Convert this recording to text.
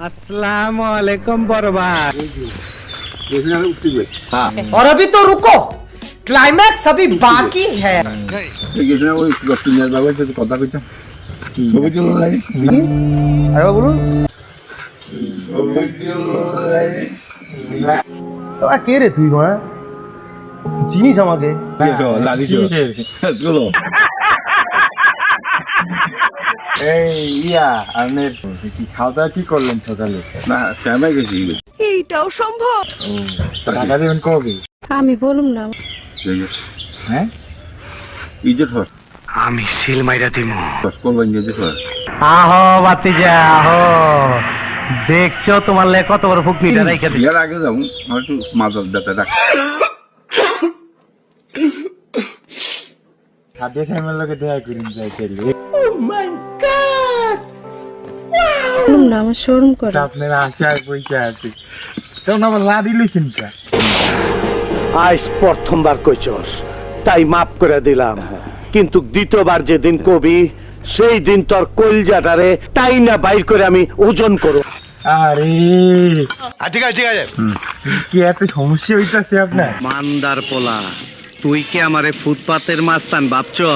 আসসালামু আলাইকুম বড় ভাই और अभी तो रुको क्लाइमैक्स अभी बाकी है ছবি তুলো লাগে अरे बोलूं তোরা কে রে তুই মা চিনিস আমাকে লাগিছ তুলো এই ইয়া কি খাওয়া দাওয়া কি করলেন সকালে না গেছি এইটাও সম্ভব। টাকা দেবেন কবে? আমি বলুম না। হ্যাঁ? ইজত হস আমি সিল মাইরা দিমু। করবেন যে দেখো আহো বাতিজা আহো। দেখছ তোমার লে কত বড় ফুকনিটা রাইখা দিছি। এর আগে যাব আমার একটু মাদক দাতা ডাক। সাদিয়া সাইমের লোকে দেখা করিন যাইতেলে না আমার শোরুম করে। আপনার আশায় পয়সা আছে। তখন আমার লাদি লইছেন কা? আজ প্রথমবার কইছস তাই মাফ করে দিলাম। কিন্তু দ্বিতীয়বার যেদিন কবি সেই দিন তোর কলজাটারে তাই না বাইর করে আমি ওজন করব। আরে। ঠিক আছে ঠিক আছে। কি এত সমস্যা হইতাছে আপনার? মান্দার পোলা তুই কি আমারে ফুটপাতের মাস্তান ভাবছ